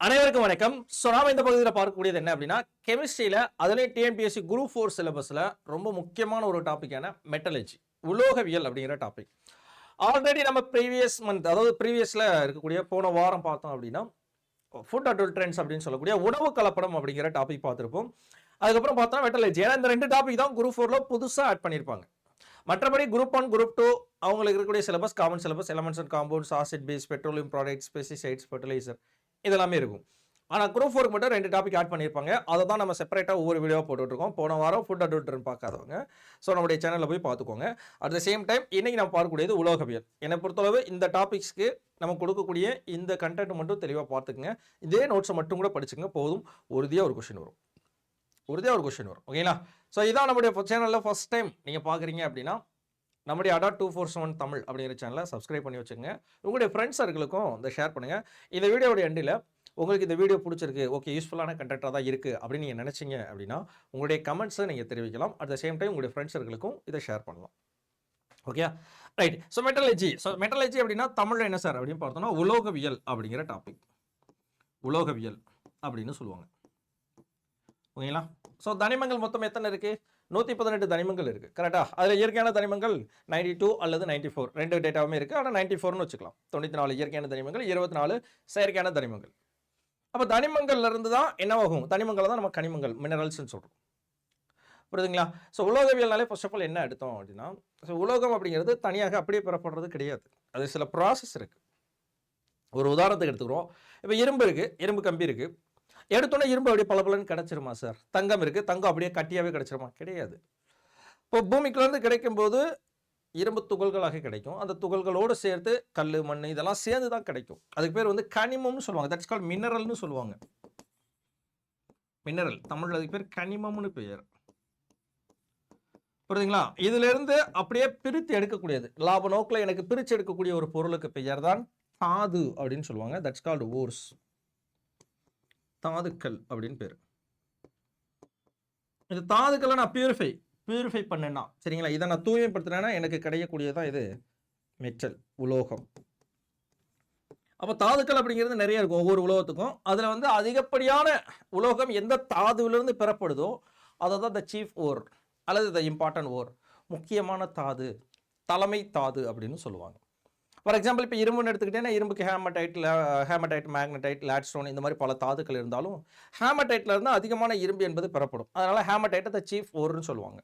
அனைவருக்கும் வணக்கம். ஸோ நாம் இந்த பகுதியில் பார்க்கக்கூடியது என்ன அப்படின்னா கெமிஸ்ட்ரியில் அதுலேயும் டிஎன்பிஎஸ்சி குரூப் ஃபோர் சிலபஸில் ரொம்ப முக்கியமான ஒரு டாப்பிக்கான மெட்டலஜி உலோகவியல் அப்படிங்கிற டாபிக் ஆல்ரெடி நம்ம ப்ரீவியஸ் மந்த் அதாவது ப்ரீவியஸில் இருக்கக்கூடிய போன வாரம் பார்த்தோம் அப்படின்னா ஃபுட் அடல்ட்ரன்ஸ் அப்படின்னு சொல்லக்கூடிய உணவு கலப்படம் அப்படிங்கிற டாபிக் பார்த்துருப்போம். அதுக்கப்புறம் பார்த்தோம்னா மெட்டலஜி ஏன்னா இந்த ரெண்டு டாபிக் தான் குரூப் ஃபோரில் புதுசாக ஆட் பண்ணியிருப்பாங்க. மற்றபடி குரூப் ஒன் குரூப் டூ அவங்களுக்கு இருக்கக்கூடிய syllabus common syllabus elements and compounds acid base petroleum products pesticides fertiliser இதெல்லாமே இருக்கும். ஆனால் குரூப் ஃபோருக்கு மட்டும் ரெண்டு டாபிக் ஆட் பண்ணியிருப்பாங்க. அதை தான் நம்ம செப்பரேட்டாக ஒவ்வொரு வீடியோ போட்டுட்ருக்கோம். போன வாரம் ஃபுட் அட்வர்டர்னு பார்க்காதவங்க. ஸோ நம்முடைய சேனலில் போய் பார்த்துக்கோங்க. அட் த சேம் டைம் இன்றைக்கி நம்ம பார்க்கக்கூடியது உலோகவியல். என்னை பொறுத்தளவு இந்த டாபிக்ஸ்க்கு நம்ம கொடுக்கக்கூடிய இந்த கண்டென்ட் மட்டும் தெளிவாக பார்த்துக்குங்க. இதே நோட்ஸை மட்டும் கூட படிச்சுங்க போதும். உறுதியாக ஒரு கொஷின் வரும். உறுதியாக ஒரு கொஷின் வரும். ஓகேங்களா ஸோ இதான் நம்முடைய சேனலில் ஃபஸ்ட் டைம் நீங்கள் பார்க்குறீங்க அப்படின்னா நம்முடைய அடா டூ ஃபோர் செவன் தமிழ் அப்படிங்கிற சேனலை சப்ஸ்கிரைப் பண்ணி வச்சுங்க உங்களுடைய ஃப்ரெண்ட்ஸ் சர்க்கிளுக்கும் இந்த ஷேர் பண்ணுங்கள் இந்த வீடியோடைய எண்டில் உங்களுக்கு இந்த வீடியோ பிடிச்சிருக்கு ஓகே யூஸ்ஃபுல்லான கண்டென்ட்டாக தான் இருக்குது அப்படின்னு நீங்கள் நினச்சிங்க அப்படின்னா உங்களுடைய கமெண்ட்ஸை நீங்கள் தெரிவிக்கலாம். அட் த சேம் டைம் உங்களுடைய ஃப்ரெண்ட்ஸ் சர்க்கிளுக்கும் இதை ஷேர் பண்ணலாம். Okay right so metallurgy so metallurgy அப்படின்னா தமிழில் என்ன சார் அப்படின்னு பார்த்தோம்னா உலோகவியல் அப்படிங்கிற டாபிக் உலோகவியல் அப்படின்னு சொல்லுவாங்க. ஓகேங்களா ஸோ தனிமங்கள் மொத்தம் எத்தனை இருக்குது நூற்றி பதினெட்டு தனிமங்கள் இருக்குது கரெக்டாக அதில் இயற்கையான தனிமங்கள் நைன்டி டூ அல்லது நைன்டி ஃபோர் ரெண்டு டேட்டாவுமே இருக்குது ஆனால் நைன்டி ஃபோர்னு வச்சுக்கலாம். தொண்ணூற்றி நாலு இயற்கையான தனிமங்கள் இருபத்தி நாலு செயற்கையான தனிமங்கள். அப்போ தனிமங்கள்லேருந்து தான் என்னவாகும் தனிமங்களை தான் நம்ம கனிமங்கள் மினரல்ஸ்னு சொல்கிறோம் புரியுதுங்களா? ஸோ உலோகவியல்னாலே ஃபர்ஸ்ட் ஆஃப் ஆல் என்ன எடுத்தோம் அப்படின்னா ஸோ உலோகம் அப்படிங்கிறது தனியாக அப்படியே பெறப்படுறது கிடையாது. அது சில ப்ராசஸ் இருக்குது ஒரு உதாரணத்துக்கு எடுத்துக்கிறோம். இப்போ இரும்பு இருக்குது இரும்பு கம்பி இருக்குது எடுத்தோன்னே இரும்பு அப்படியே பளபளன்னு கிடச்சிருமா சார்? தங்கம் இருக்குது தங்கம் அப்படியே கட்டியாகவே கிடச்சிருமா? கிடையாது. இப்போ பூமிக்குலேருந்து கிடைக்கும்போது இரும்பு துகள்களாக கிடைக்கும். அந்த துகள்களோடு சேர்த்து கல் மண் இதெல்லாம் சேர்ந்து தான் கிடைக்கும். அதுக்கு பேர் வந்து கனிமம்னு சொல்லுவாங்க. தட்ஸ் கால் மினரல்னு சொல்லுவாங்க. மினரல் தமிழில் அதுக்கு பேர் கனிமம்னு பெயர். புரியுதுங்களா? இதிலிருந்து அப்படியே பிரித்து எடுக்கக்கூடியது. லாப நோக்கில் எனக்கு பிரித்து எடுக்கக்கூடிய ஒரு பொருளுக்கு பெயர் தான் தாது அப்படின்னு சொல்லுவாங்க. That's called ores. தாதுக்கள் அப்படின்னு பேர். இது தாதுக்களை நான் பியூரிஃபை பியூரிஃபை பண்ணேன்னா சரிங்களா? இதை நான் தூய்மைப்படுத்தினேன்னா எனக்கு கிடைக்கக்கூடியதான் இது? மெட்டல் உலோகம். அப்போ தாதுக்கள் அப்படிங்கிறது நிறைய இருக்கும் ஒவ்வொரு உலோகத்துக்கும். அதில் வந்து அதிகப்படியான உலோகம் எந்த தாதுவிலிருந்து பெறப்படுதோ அதை தான் த சீஃப் ஓர் அல்லது த இம்பார்ட்டன்ட் ஓர் முக்கியமான தாது தலைமை தாது அப்படின்னு சொல்லுவாங்க. ஃபார் எக்ஸாம்பிள் இப்போ இரும்புன்னு எடுத்துக்கிட்டேன்னா இரும்புக்கு ஹேமடைட் ஹேமடைட் மேக்னடைட் லேட்ஸ்டோன் இந்த மாதிரி பல தாதுக்கள் இருந்தாலும் ஹேமடைட்டில் இருந்தால் அதிகமான இரும்பு என்பது பெறப்படும். அதனால் ஹேமடைட்டை த சீஃப் ஒருன்னு சொல்லுவாங்க.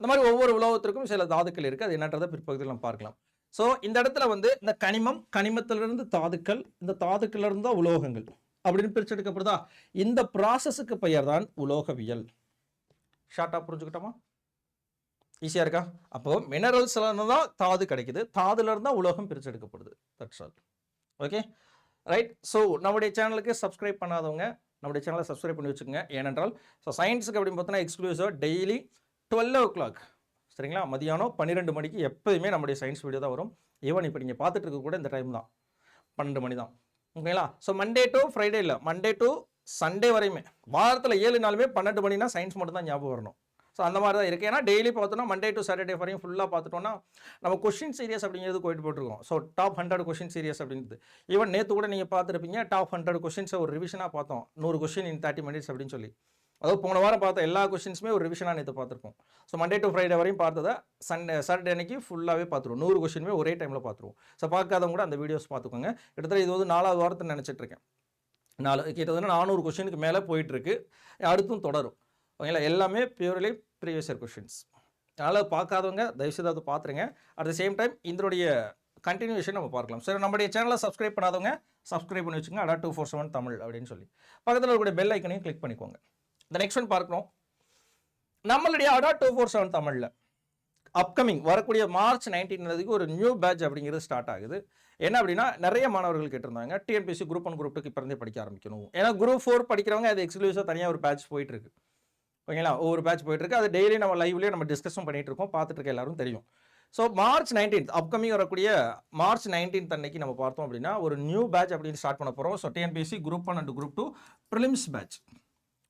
இந்த மாதிரி ஒவ்வொரு உலோகத்திற்கும் சில தாதுக்கள் இருக்குது அது என்னன்றதை பிற்பகுதியில் நம்ம பார்க்கலாம். ஸோ இந்த இடத்துல வந்து இந்த கனிமம் கனிமத்திலிருந்து தாதுக்கள் இந்த தாதுக்களிலிருந்து தான் உலோகங்கள் அப்படின்னு பிரிச்செடுக்கப்படுதா? இந்த ப்ராசஸுக்கு பெயர் தான் உலோகவியல். ஷார்ட்டாக புரிஞ்சுக்கிட்டோமா? ஈஸியாக இருக்கா? அப்போ மினரல்ஸ்ல இருந்து தான் தாது கிடைக்குது. தாதுலேருந்து தான் உலோகம் பிரிச்செடுக்கப்படுது that's all okay right so நம்முடைய சேனலுக்கு சப்ஸ்கிரைப் பண்ணாதவங்க நம்முடைய சேனலை சப்ஸ்கிரைப் பண்ணி வச்சுக்கோங்க. ஏனென்றால் ஸோ சயின்ஸுக்கு அப்படின்னு பார்த்தோன்னா எக்ஸ்க்ளூசிவாக டெய்லி டுவெல் ஓ கிளாக் சரிங்களா? மதியானம் பன்னிரெண்டு மணிக்கு எப்போதுமே நம்முடைய சயின்ஸ் வீடியோ தான் வரும். ஈவன் இப்போ நீங்கள் பார்த்துட்டு இருக்க கூட இந்த டைம் தான். பன்னெண்டு மணி தான். ஓகேங்களா ஸோ மண்டே டு ஃப்ரைடே இல்லை. மண்டே டு சண்டே வரையுமே. வாரத்தில் ஏழு நாளுமே பன்னெண்டு மணினா சயின்ஸ் மட்டும் தான் ஞாபகம் வரணும். ஸோ அந்த மாதிரி தான் இருக்குது ஏன்னா டெய்லி பார்த்தோன்னா மண்டே டு சாட்டர்டே வரையும் ஃபுல்லாக பார்த்துட்டோம்னா நம்ம கொஷின் சீரியஸ் அப்படிங்கிறது போயிட்டு போட்டிருக்கோம். So top hundred question series அப்படின்றது. ஈவன் நேற்று கூட நீங்கள் பார்த்துருப்பீங்க டாப் ஹண்ட்ரட் கொஷின்ஸை ஒரு ரிவிஷனாக பார்த்தோம். நூறு கொஷின் இன் தேர்ட்டி மினிட்ஸ் அப்படின்னு சொல்லி. அதாவது போன வாரம் பார்த்த எல்லா கொஷின்ஸுமே ஒரு ரிவிஷனாக நேற்று பார்த்துருப்போம். ஸோ மண்டே டு ஃப்ரைடே வரையும் பார்த்ததை சண்டே சாட்டர்டே அன்னைக்கு ஃபுல்லாகவே பார்த்துருவோம். நூறு கொஷினுமே ஒரே டைமில் பார்த்துருவோம். ஸோ பார்க்காதவங்க கூட அந்த வீடியோஸ் பார்த்துக்கோங்க. கிட்டத்தட்ட இது வந்து நாலாவது வாரத்தை நினச்சிட்ருக்கேன் நாலு கிட்டத்தட்ட நானூறு கொஷினுக்கு மேலே போயிட்டுருக்கு அடுத்தும் தொடரும். ஓகேங்களா? எல்லாமே பியூர்லி ப்ரீவியஸ் இயர் கொஷின்ஸ் அதனால் பார்க்காதவங்க தயவுசெய்து அதை பார்த்துருங்க. அட் த சேம் டைம் இதனுடைய கண்டினியூஷன் நம்ம பார்க்கலாம். சரி நம்முடைய சேனலை சப்ஸ்கிரைப் பண்ணாதவங்க சப்ஸ்கிரைப் பண்ணி வச்சுங்க அடா டூ ஃபோர் செவன் தமிழ் அப்படின்னு சொல்லி. பக்கத்தில் இருக்கக்கூடிய பெல் ஐக்கனையும் கிளிக் பண்ணிக்கோங்க. இந்த நெக்ஸ்ட் ஒன் பார்க்கணும். நம்மளுடைய அடா டூ ஃபோர் செவன் தமிழில் அப்கமிங் வரக்கூடிய மார்ச் நைன்டீன் ஒரு நியூ பேட்ச் அப்படிங்கிறது ஸ்டார்ட் ஆகுது. என்ன அப்படின்னா நிறைய மாணவர்கள் கேட்டிருந்தாங்க. டிஎன்பிசி குரூப் ஒன் குரூப் டூக்கு இப்போ இருந்தே படிக்க ஆரம்பிக்கணும். ஏன்னா குரூப் ஃபோர் படிக்கிறவங்க அது எக்ஸ்க்ளூசிவாக தனியாக ஒரு பேட்ச் போயிட்டு இருக்கு. ஓகேங்களா? ஒவ்வொரு பேட்ச் போயிட்டு இருக்கு அது டெய்லி நம்ம லைவ்லேயே நம்ம டிஸ்கஷன் பண்ணிட்டு இருக்கோம் பார்த்துட்டு இருக்க எல்லாரும் தெரியும். ஸோ மார்ச் நைன்டீன்த் அப்கமிங் வரக்கூடிய மார்ச் நைன்டீன்த் அன்னைக்கு நம்ம பார்த்தோம் அப்படின்னா ஒரு நியூ பேட்ச் அப்படின்னு ஸ்டார்ட் பண்ண போகிறோம் so TNPSC group one and group two prelims batch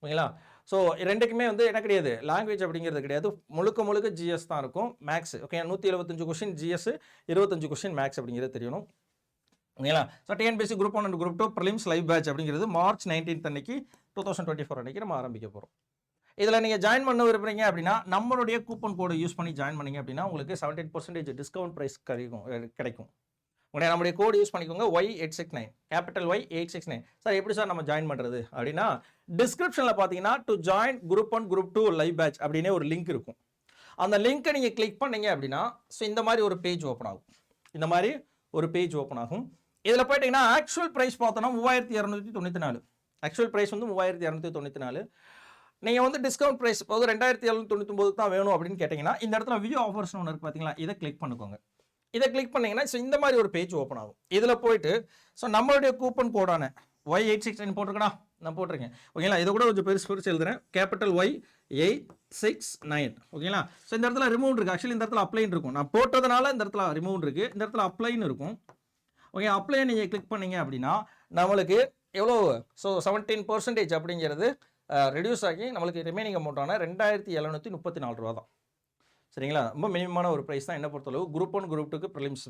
ஓகேங்களா? ஸோ ரெண்டுக்குமே வந்து என்ன கிடையாது? லாங்குவேஜ் அப்படிங்கிறது கிடையாது. முழுக்க முழுக்க ஜிஎஸ் தான் இருக்கும். மேக்ஸ் ஓகே நூற்றி எழுபத்தஞ்சு கொஷின் ஜிஎஸ் இருபத்தஞ்சு கொஷின் மேக்ஸ் அப்படிங்கிறது தெரியணும். ஓகேங்களா? So TNPSC group one and group two prelims live batch அப்படிங்கிறது மார்ச் நைன்டீன்த் அன்னைக்கு டூ தௌசண்ட் டுவெண்ட்டி ஃபோர் அன்னைக்கு நம்ம ஆரம்பிக்க போகிறோம் இதில் நீங்கள் ஜாயின் பண்ண விரும்புறீங்க அப்படின்னா நம்மளுடைய கூப்பன் கோடை யூஸ் பண்ணி ஜாயின் பண்ணிங்க அப்படின்னா உங்களுக்கு செவன்டீன் பர்சன்டேஜ் டிஸ்கவுண்ட் ப்ரைஸ் கிடைக்கும் கிடைக்கும். உடனே நம்முடைய கோடு யூஸ் பண்ணிக்கோங்க Y eight six nine capital Y eight six nine sir எப்படி சார் நம்ம ஜாயின் பண்ணுறது அப்படின்னா டிஸ்கிரிப்ஷனில் பார்த்தீங்கன்னா to join group one group two live batch அப்படின்னே ஒரு லிங்க் இருக்கும். அந்த லிங்க்கை நீங்கள் கிளிக் பண்ணீங்க அப்படின்னா ஸோ இந்த மாதிரி ஒரு பேஜ் ஓப்பன் ஆகும். இந்த மாதிரி ஒரு பேஜ் ஓப்பன் ஆகும். இதில் போயிட்டீங்கன்னா ஆக்சுவல் ப்ரைஸ் பார்த்தோன்னா மூவாயிரத்தி இரநூத்தி தொண்ணூற்றி நாலு. ஆக்சுவல் ப்ரைஸ் வந்து மூவாயிரத்தி இரநூத்தி தொண்ணூற்றி நாலு. நீங்கள் வந்து டிஸ்கவுண்ட் ப்ரைஸ் போது ரெண்டாயிரத்தி எழுநூத்தி தொண்ணூத்தொம்பது தான் வேணும் அப்படின்னு கேட்டிங்கன்னா இந்த இடத்துல வியூ ஆஃபர்ஸ்னு ஒன்று இருக்குது பார்த்தீங்களா இதை கிளிக் பண்ணிக்கோங்க. இதை கிளிக் பண்ணீங்கன்னா ஸோ இந்த மாதிரி ஒரு பேஜ் ஓப்பன் ஆகும். இதில் போயிட்டு ஸோ நம்மளுடைய கூப்பன் கோடான ஒய் எயிட் சிக்ஸ் நைன் போட்டிருக்கடா நான் போட்டிருக்கேன். ஓகேங்களா இதை கூட கொஞ்சம் பெருசு பெருசு எழுதுறேன். Capital Y eight six nine ஓகேங்களா ஸோ இந்த இடத்துல ரிமூவ் இருக்குது ஆக்சுவலி இந்த இடத்துல அப்ளைன் இருக்கும். நான் போட்டதுனால இந்த இடத்துல ரிமூவ் இருக்குது இந்த இடத்துல அப்ளைன் இருக்கும். ஓகே அப்ளை நீங்கள் கிளிக் பண்ணீங்க அப்படின்னா நம்மளுக்கு எவ்வளோ ஸோ செவன்டீன் பர்சன்டேஜ் அப்படிங்கிறது ரெடியூஸ் ஆகி நம்மளுக்கு ரிமைனிங் அமௌண்ட்டான ரெண்டாயிரத்தி எழுநூற்றி முப்பத்தி நாலு ரூபா தான் சரிங்களா? ரொம்ப மினிமமான ஒரு ப்ரைஸ் தான். என்ன பொறுத்தளவு? குரூப் ஒன் குரூப் டூக்கு ப்ரிலிம்ஸ்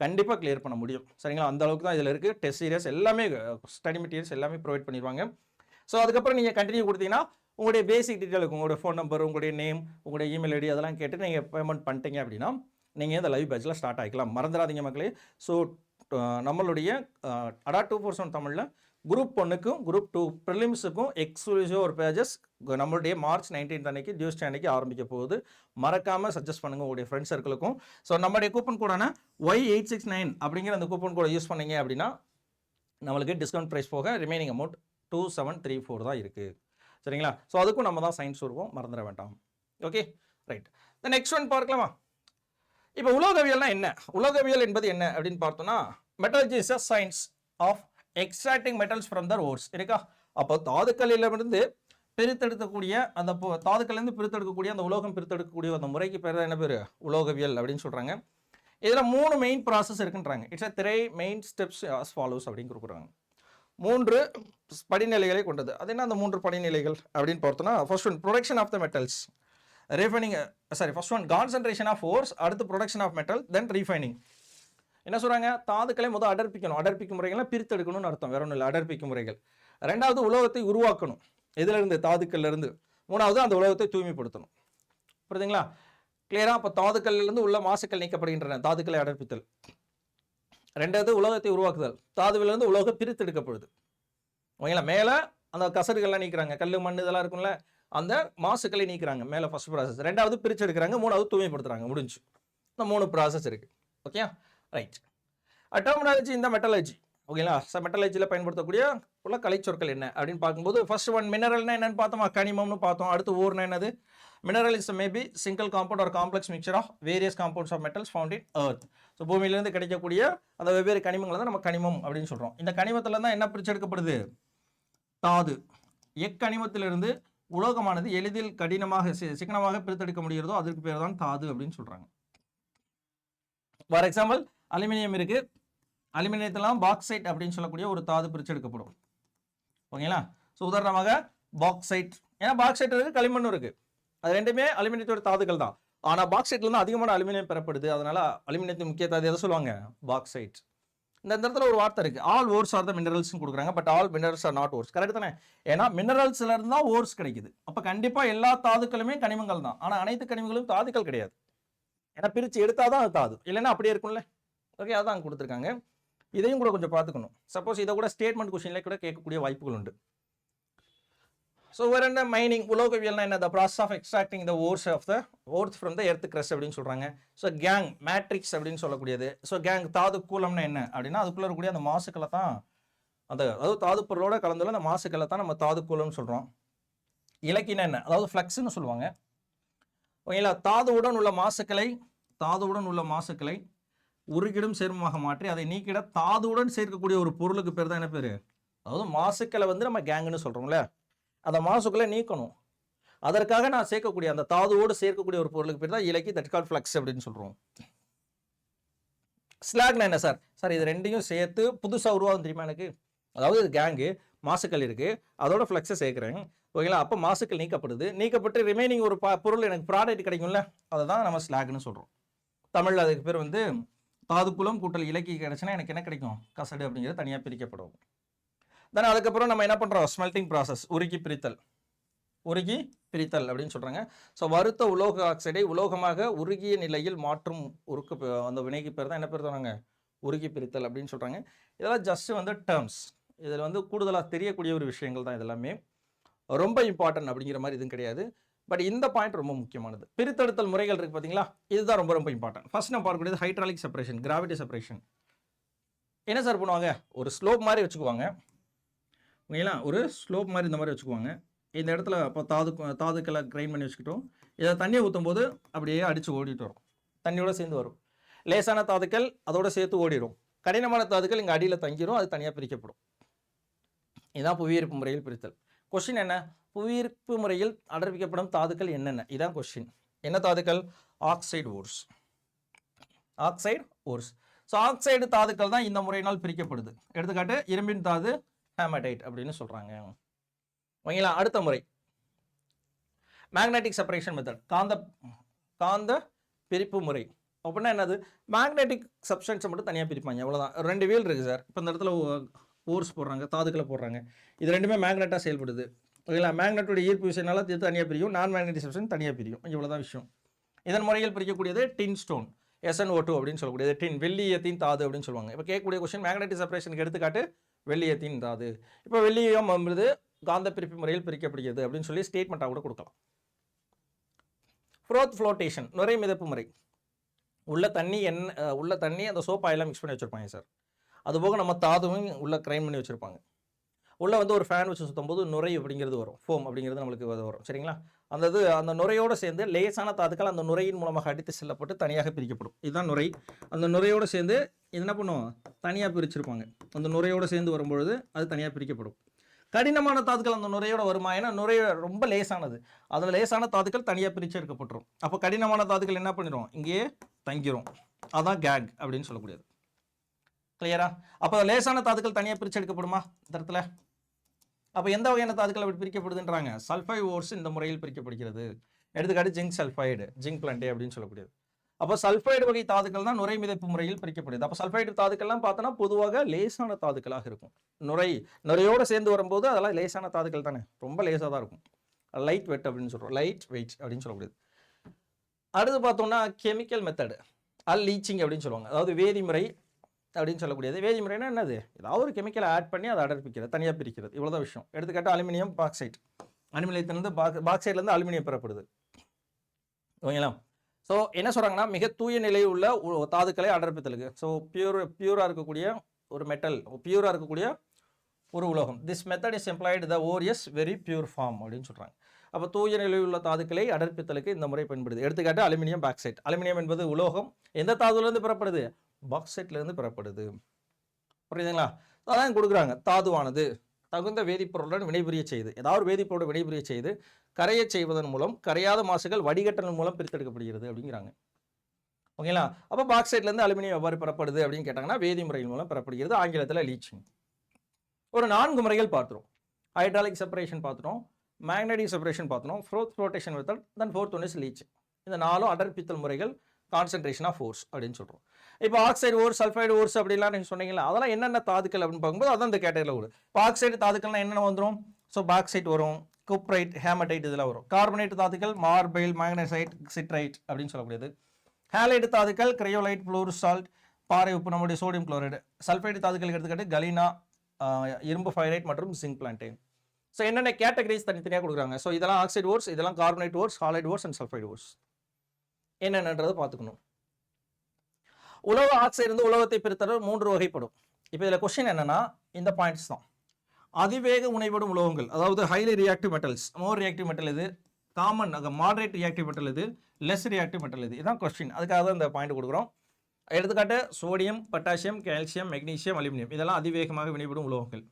கண்டிப்பாக கிளியர் பண்ண முடியும். சரிங்களா? அந்த அளவுக்கு தான் இதில் இருக்குது டெஸ்ட் சீரியஸ் எல்லாமே ஸ்டடி மெட்டீரியல்ஸ் எல்லாமே ப்ரொவைட் பண்ணிடுவாங்க ஸோ அதுக்கப்புறம் நீங்கள் கண்டினியூ கொடுத்தீங்கன்னா உங்களுடைய பேசிக் டீட்டெயிலுக்கு உங்களுடைய ஃபோன் நம்பர் உங்களுடைய நேம் உங்களுடைய இமெயில் ஐடி அதெல்லாம் கேட்டு நீங்கள் பேமெண்ட் பண்ணிட்டீங்க அப்படின்னா நீங்கள் இந்த லைவ் பேட்சில் ஸ்டார்ட் ஆகிக்கலாம் மறந்துடாதீங்க மக்களே. ஸோ நம்மளுடைய அடா டூ ஃபோர் செவன் தமிழில் குரூப் ஒன்றுக்கும் குரூப் டூ ப்ரிலிம்ஸுக்கும் எக்ஸ்க்ளூசிவ் ஒரு பேஜஸ் நம்மளுடைய மார்ச் நைன்டீன்த் அன்னைக்கு டியூஸ்டே அன்னைக்கு ஆரம்பிக்க போகுது. மறக்காமல் சஜஸ்ட் பண்ணுங்கள் உங்களுடைய ஃப்ரெண்ட்ஸ் சர்க்கிளுக்கும் ஸோ நம்மளுடைய கூப்பன் கோடான ஒய் எயிட் சிக்ஸ் நைன் அப்படிங்கிற அந்த கூப்பன் கோடை யூஸ் பண்ணீங்க அப்படின்னா நம்மளுக்கு டிஸ்கவுண்ட் ப்ரைஸ் போக remaining amount two seven three four தான் இருக்குது சரிங்களா? ஸோ அதுக்கும் நம்ம தான் சயின்ஸ் வருவோம் மறந்துட வேண்டாம். Okay right the next one பார்க்கலாமா? இப்போ உலோகவியல்னா என்ன? உலோகவியல் என்பது என்ன அப்படின்னு பார்த்தோம்னா metallurgy is a science of extracting metals from the ores இருக்கா அப்போ தாதுக்களிலிருந்து பிரித்தெடுக்கக்கூடிய அந்த பொ- தாதுக்கள்லேருந்து பிரித்தெடுக்கக்கூடிய அந்த உலோகம் பிரித்தெடுக்கக்கூடிய அந்த முறைக்கு பேர் தான் என்ன பேர்? உலோகவியல் அப்படின்னு சொல்கிறாங்க இதில் மூணு மெயின் ப்ராசஸ் இருக்குன்றாங்க. It's a three main steps as follows அப்படின்னு கொடுக்குறாங்க. மூன்று படிநிலைகளை கொண்டது. அது என்ன அந்த மூன்று படிநிலைகள் அப்படின்னு பார்த்தோம்னா first one production of the metals refining sorry first one concentration of ores அடுத்து production of metal then refining என்ன சொல்கிறாங்க தாதுக்களை முதல் அடர்ப்பிக்கணும். அடர்ப்பிக்கும் முறைகள்லாம் பிரித்தெடுக்கணும்னு அர்த்தம். வேற ஒன்றும் இல்லை. அடர்ப்பிக்கும் முறைகள். ரெண்டாவது உலோகத்தை உருவாக்கணும். இதிலிருந்து தாதுக்கள்லேருந்து. இருந்து மூணாவது அந்த உலோகத்தை தூய்மைப்படுத்தணும். புரியுதுங்களா? கிளியராக அப்போ தாதுக்கள்லேருந்து உள்ள மாசுக்கள் நீக்கப்படுகின்றன. தாதுக்களை அடர்ப்பித்தல். ரெண்டாவது உலோகத்தை உருவாக்குதல். தாதுவிலிருந்து உலோகம் பிரித்தெடுக்கப்படுது. ஓகேங்களா? மேலே அந்த கசடுகள்லாம் நீக்கிறாங்க. கல் மண் இதெல்லாம் இருக்கும்ல. அந்த மாசுக்களை நீக்கிறாங்க. மேலே ஃபஸ்ட் ப்ராசஸ் ரெண்டாவது பிரித்து எடுக்கிறாங்க மூணாவது தூய்மைப்படுத்துகிறாங்க முடிஞ்சு. இந்த மூணு ப்ராசஸ் இருக்குது ஓகே ரைட் டெர்மினாலஜி இந்த மெட்டாலஜி ஓகேங்களா ஸோ மெட்டாலஜியில் பயன்படுத்தக்கூடிய உள்ள கலைச்சொற்கள் என்ன அப்படின்னு பார்க்கும்போது ஃபர்ஸ்ட் ஒன் மினரல்னா என்னன்னு பார்த்தோமா? கனிமம்னு பார்த்தோம். அடுத்து ஊர்னா என்னது? Mineral is maybe single compound ஒரு complex mixture of various compounds of metals found in earth so பூமியிலேருந்து கிடைக்கக்கூடிய அந்த வெவ்வேறு கனிமங்களை தான் நம்ம கனிமம் அப்படின்னு சொல்கிறோம் இந்த கனிமத்தில் தான் என்ன பிரிச்சு எடுக்கப்படுது தாது. எக்கனிமத்திலிருந்து உலோகமானது எளிதில் கடினமாக சிக்கனமாக பிரித்தெடுக்க முடிகிறதோ அதற்கு பேர் தான் தாது அப்படின்னு சொல்கிறாங்க ஃபார் எக்ஸாம்பிள் அலுமினியம் இருக்குது அலுமினியத்தெல்லாம் பாக்சைட் அப்படின்னு சொல்லக்கூடிய ஒரு தாது பிரிச்சு எடுக்கப்படும். ஓகேங்களா? ஸோ உதாரணமாக பாக்சைட் ஏன்னா பாக்சைட் இருக்குது களிமண்ணும் இருக்குது அது ரெண்டுமே அலுமினியத்தோட தாதுக்கள் தான். ஆனால் பாக்சைட்லேருந்து அதிகமான அலுமினியம் பெறப்படுது. அதனால் அலுமினியத்தின் முக்கிய தாது எதை சொல்லுவாங்க? பாக்சைட் இந்த இந்த இடத்துல ஒரு வார்த்தை இருக்குது all ores are the minerals கொடுக்குறாங்க. But all minerals are not ores correct தானே? ஏன்னா மினரல்ஸ்ல தான் ஓர்ஸ் கிடைக்குது. அப்போ கண்டிப்பாக எல்லா தாதுக்களுமே கனிமங்கள் தான். ஆனால் அனைத்து கனிமங்களும் தாதுக்கள் கிடையாது. ஏன்னா எடுத்தால் தான் அது தாது. இல்லைன்னா அப்படியே இருக்கும்ல? ஓகே அதான் கொடுத்துருக்காங்க. இதையும் கூட கொஞ்சம் பார்த்துக்கணும். சப்போஸ் இதை கூட ஸ்டேட்மெண்ட் கொஷினில் கூட கேட்கக்கூடிய வாய்ப்புகள் உண்டு. ஸோ வேற என்ன? மைனிங் உலோகவியல்னா என்ன? The process of extracting the ores of the earth from the earth crust அப்படின்னு சொல்கிறாங்க ஸோ கேங் மேட்ரிக்ஸ் அப்படின்னு சொல்லக்கூடியது. ஸோ கேங் தாது கூலம்னா என்ன? அப்படின்னா அதுக்குள்ளே இருக்கக்கூடிய அந்த மாசுக்களை தான் அந்த அதாவது தாது பொருளோட கலந்துள்ள அந்த மாசுக்களை தான் நம்ம தாது கூலம்னு சொல்கிறோம் இலக்கினா என்ன? அதாவது ஃப்ளக்ஸுன்னு சொல்லுவாங்க. ஓகேங்களா? தாதுவுடன் உள்ள மாசுக்களை தாதுவுடன் உள்ள மாசுக்களை உருகிடும் சேர்மமாக மாற்றி அதை நீக்கிட தாதுவுடன் சேர்க்கக்கூடிய ஒரு பொருளுக்கு பேர் தான் என்ன பேர்? அதாவது மாசுக்களை வந்து நம்ம கேங்குன்னு சொல்கிறோம்ல அந்த மாசுக்களை நீக்கணும். அதற்காக நான் சேர்க்கக்கூடிய அந்த தாதுவோடு சேர்க்கக்கூடிய ஒரு பொருளுக்கு பேர் தான் இலக்கி தட் கால் ஃப்ளக்ஸ் அப்படின்னு சொல்கிறோம் ஸ்லாக்னா என்ன சார் சார் இது ரெண்டையும் சேர்த்து புதுசாக உருவாகும் தெரியுமா எனக்கு? அதாவது இது கேங்கு மாசுக்கள் இருக்குது அதோட ஃப்ளக்ஸை சேர்க்குறேன். ஓகேங்களா? அப்போ மாசுக்கள் நீக்கப்படுது. நீக்கப்பட்டு ரிமைனிங் ஒரு பொருள் எனக்கு ப்ராடக்ட் கிடைக்கும்ல அதை தான் நம்ம ஸ்லாக்னு சொல்கிறோம் தமிழில் அதுக்கு பேர் வந்து தாதுக்குளம் கூட்டல் இலக்கிய கிடச்சுன்னா எனக்கு என்ன கிடைக்கும்? கசடு அப்படிங்கிறது தனியாக பிரிக்கப்படும். தென் அதுக்கப்புறம் நம்ம என்ன பண்ணுறோம் ஸ்மெல்டிங் ப்ராசஸ் உருக்கி பிரித்தல். உருகி பிரித்தல் அப்படின்னு சொல்கிறாங்க ஸோ வறுத்த உலோக ஆக்சைடை உலோகமாக உருகிய நிலையில் மாற்றும் உருக்கு அந்த வினைக்கு பேர் தான் என்ன பேர் சொன்னாங்க உருகி பிரித்தல் அப்படின்னு சொல்கிறாங்க இதெல்லாம் ஜஸ்ட் வந்து டேர்ம்ஸ் இதில் வந்து கூடுதலாக தெரியக்கூடிய ஒரு விஷயங்கள் தான் இதெல்லாமே. ரொம்ப இம்பார்ட்டன்ட் அப்படிங்கிற மாதிரி இதுவும் கிடையாது. பட் இந்த பாயிண்ட் ரொம்ப முக்கியமானது. பிரித்தெடுத்தல் முறைகள் இருக்குது பார்த்தீங்களா இதுதான் ரொம்ப ரொம்ப இம்பார்ட்டன்ட் ஃபர்ஸ்ட் நம்ம பார்க்கக்கூடியது ஹைட்ராலிக் செப்பரேஷன் கிராவிட்டி செப்பரேஷன் என்ன சார் பண்ணுவாங்க? ஒரு ஸ்லோப் மாதிரி வச்சுக்குவாங்க. ஓகேங்களா ஒரு ஸ்லோப் மாதிரி இந்த மாதிரி வச்சுக்குவாங்க. இந்த இடத்துல இப்போ தாது தாதுக்களை கிரைண்ட் பண்ணி வச்சுக்கிட்டோம். இதை தண்ணியை ஊற்றும் போது அப்படியே அடித்து ஓடிட்டு வரும். தண்ணியோட சேர்ந்து வரும். லேசான தாதுக்கள் அதோட சேர்த்து ஓடிடும் கடினமான தாதுக்கள் இங்கே அடியில் தங்கிரும். அது தனியாக பிரிக்கப்படும். இதான் புவியீர்ப்பு முறையில் பிரித்தல். கொஸ்டின் என்ன? புவியீர்ப்பு முறையில் அடர்விக்கப்படும் தாதுக்கள் என்னென்ன? இதான் கொஸ்டின் என்ன தாதுக்கள்? Oxide ores oxide ores so oxide தாதுக்கள் தான் இந்த முறையினால் பிரிக்கப்படுது. எடுத்துக்காட்டு இரும்பின் தாது ஹேமடைட் அப்படின்னு சொல்கிறாங்க ஓகேங்களா? அடுத்த முறை. மேக்னெட்டிக் செப்பரேஷன் மெத்தட் காந்த காந்த பிரிப்பு முறை. அப்படின்னா என்னது? மேக்னெட்டிக் சப்ஸ்டன்ஸை மட்டும் தனியாக பிரிப்பாங்க. அவ்வளோதான் ரெண்டு வீல் இருக்குது சார் இப்போ இந்த இடத்துல ஓர்ஸ் போடுறாங்க தாதுக்களை போடுறாங்க. இது ரெண்டுமே மேக்னெட்டாக செயல்படுது. ஓகேங்களா? மேக்னெட்டோட ஈர்ப்பு விஷயனால இது தனியாக பிரியும். நான் மேக்னெட்டிக் சப்ஸ்டன்ஸ் தனியாக பிரியும். இவ்வளோதான் விஷயம். இதன் முறையில் பிரிக்கக்கூடியது டின் ஸ்டோன் SnO2 டூ அப்படின்னு சொல்லக்கூடியது. டின் வெள்ளியத்தின் தாது அப்படின்னு சொல்லுவாங்க. இப்போ கேட்கக்கூடிய கொஸ்டின் மேக்னெட்டிக் செப்பரேஷனுக்கு எடுத்துக்காட்டு வெள்ளியத்தின் தாது. இப்போ வெள்ளியம் என்பது காந்த பிரிப்பு முறையில் பிரிக்கப்படுகிறது அப்படின்னு சொல்லி ஸ்டேட்மெண்ட்டாக கூட கொடுக்கலாம். ஃப்ரோத் ஃப்ளோட்டேஷன் நுரை மிதப்பு முறை. உள்ள தண்ணி அஹ், உள்ள தண்ணி அந்த சோப் ஆயிலாம் மிக்ஸ் பண்ணி வச்சுருப்பாங்க சார் அதுபோக நம்ம தாதுவும் உள்ள கிரைம் பண்ணி வச்சுருப்பாங்க. உள்ளே வந்து ஒரு ஃபேன் வச்சு சுத்தும் போது நுரை அப்படிங்கிறது வரும். ஃபோம் அப்படிங்கிறது நம்மளுக்கு வரும். சரிங்களா? அந்த இது அந்த நுரையோடு சேர்ந்து லேசான தாதுக்கள் அந்த நுரையின் மூலமாக அடித்து செல்லப்பட்டு தனியாக பிரிக்கப்படும். இதுதான் நுரை. அந்த நுரையோடு சேர்ந்து இது என்ன பண்ணுவோம் தனியாக பிரிச்சிருப்பாங்க. அந்த நுரையோடு சேர்ந்து வரும்பொழுது அது தனியாக பிரிக்கப்படும். கடினமான தாதுக்கள் அந்த நுரையோட வருமா? ஏன்னா நுரை ரொம்ப லேசானது. அதில் லேசான தாதுக்கள் தனியாக பிரித்து எடுக்கப்பட்டுரும். அப்போ கடினமான தாதுக்கள் என்ன பண்ணிடும் இங்கேயே தங்கிரும். அதான் கேக் அப்படின்னு சொல்லக்கூடியது. கிளியரா அப்போ லேசான தாதுக்கள் தனியாக பிரித்து எடுக்கப்படுமா? இந்த இடத்துல? அப்போ எந்த வகையான தாதுக்கள் அப்படி பிரிக்கப்படுதுன்றாங்க? சல்ஃபை ஓர்ஸ் இந்த முறையில் பிரிக்கப்படுகிறது. எடுத்துக்காட்டு ஜிங்க் சல்ஃபைடு ஜிங்க் பிளண்டே அப்படின்னு சொல்லக்கூடியது. அப்போ சல்ஃபைடு வகை தாதுக்கள் தான் நுரை மிதப்பு முறையில் பிரிக்கப்படுது அப்போ சல்ஃபைடு தாதுக்கள்லாம் பார்த்தோன்னா பொதுவாக லேசான தாதுக்களாக இருக்கும். நுரை நுரையோடு சேர்ந்து வரும்போது அதெல்லாம் லேசான தாதுக்கள் தானே. ரொம்ப லேசாக தான் இருக்கும். லைட் வெட் அப்படின்னு சொல்கிறோம் லைட் வெயிட் அப்படின்னு சொல்லக்கூடியது. அடுத்து பார்த்தோம்னா கெமிக்கல் மெத்தடு அல் லீச்சிங் அப்படின்னு சொல்லுவாங்க. அதாவது வேதிமுறை அப்படின்னு சொல்லக்கூடியது. வேதிமுறைனா என்னது? ஏதாவது ஒரு கெமிக்கலை ஆட் பண்ணி அதை அடர்ப்பிக்கிறது தனியாக பிரிக்கிறது. இவ்வளோதான் விஷயம். எடுத்துக்காட்டு அலுமினியம் பாக்சைட் அலுமினியத்திலிருந்து பாக் பாக்சைட்லேருந்து அலுமினியம் பெறப்படுது. ஓகேங்களா? ஸோ என்ன சொல்கிறாங்கன்னா மிக தூய நிலையில் உள்ள உ- தாதுக்களை அடர்ப்பித்தலுக்கு. ஸோ பியூர் பியூராக இருக்கக்கூடிய ஒரு மெட்டல் பியூராக இருக்கக்கூடிய ஒரு உலோகம். This method is employed the ores very pure form அப்படின்னு சொல்கிறாங்க அப்போ தூய நிலையில் உள்ள தாதுக்களை அடர்ப்பித்தலுக்கு இந்த முறை பயன்படுது. எடுத்துக்காட்டு அலுமினியம் பாக்சைட் அலுமினியம் என்பது உலோகம். எந்த தாதுலேருந்து பெறப்படுது? பாக்ஸைட்லேருந்து பெறப்படுது. புரியுதுங்களா? அதான் கொடுக்குறாங்க. தாதுவானது. தகுந்த வேதிப்பொருளுடன் வினைபுரிய செய்து ஏதாவது ஒரு வேதிப்பொருளோட வினைபுரிய செய்து கரையச் செய்வதன் மூலம் கரையாத மாசுகள் வடிகட்டல் மூலம் பிரித்தெடுக்கப்படுகிறது அப்படிங்கிறாங்க. ஓகேங்களா? அப்போ பாக்சைட்லேருந்து அலுமினியம் எவ்வாறு பெறப்படுது அப்படின்னு கேட்டாங்கன்னா வேதிமுறையின் மூலம் பெறப்படுகிறது. ஆங்கிலத்தில் லீச்சிங் ஒரு நான்கு முறைகள் பார்த்துரும் ஹைட்ராலிக் செப்பரேஷன் பார்த்துட்டோம். மேக்னடிக் செப்பரேஷன் பார்த்துட்டோம். Fourth flotation method then fourth one is leach இந்த நாலும் அடர்பித்தல் முறைகள் கான்சன்ட்ரேஷன் ஆஃப் ஃபோர்ஸ் அப்படின்னு சொல்கிறோம் இப்போ ஆக்சைடு ஓர்ஸ் சல்ஃபைடு ஓர்ஸ் அப்படிலாம் நீங்கள் சொன்னீங்களா அதெல்லாம் என்னென்ன தாதுக்கள் அப்படின்னு பார்க்கும்போது அதான் இந்த கேட்டகரியில் வரும். இப்போ ஆக்சைடு தாதுக்கள்லாம் என்னென்ன வந்துடும் ஸோ பாக்சைட் வரும் குப்ரைட் ஹேமடைட் இதெல்லாம் வரும். கார்பனேட் தாதுக்கள் மார்பைல் மேக்னசைட் சிட்ரைட் அப்படின்னு சொல்லக்கூடியது. ஹேலைடு தாதுக்கள் கிரையோலைட் ஃப்ளோரிசால்ட் பாறை உப்பு நம்முடைய சோடியம் குளோரைடு சல்ஃபைடு தாதுக்கள் எடுத்துக்கிட்டு கலினா இரும்பு ஃபைரைட் மற்றும் சிங்க் பிளான்டைன் ஸோ என்னென்ன கேட்டகரிஸ் தனித்தனியாக கொடுக்குறாங்க? ஸோ இதெல்லாம் ஆக்சைடு ஓர்ஸ் இதெல்லாம் carbonate ores halide ores and sulphide ores என்னென்னன்றதை பார்த்துக்கணும். உலோக ஆக்சைடு வந்து உலோகத்தை பிரித்தல் மூன்று வகைப்படும். இப்போ இதில் கொஸ்டின் என்னென்னா இந்த பாயிண்ட்ஸ் தான். அதிவேக முனைப்படும் உலோகங்கள் அதாவது highly reactive metals more reactive metal இது காமன் மாடரேட் ரியாக்டிவ் மெட்டல் இது லெஸ் ரியாக்டிவ் மெட்டல் இது இதான் கொஸ்டின் அதுக்காக தான் இந்த பாயிண்ட் கொடுக்குறோம். எடுத்துக்காட்டு sodium potassium calcium magnesium aluminium இதெல்லாம் அதிவேகமாக வினைபடும் உலோகங்கள்.